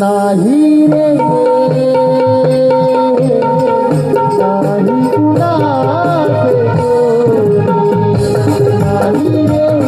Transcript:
নাহি রে নাহি কুলা নাহি রে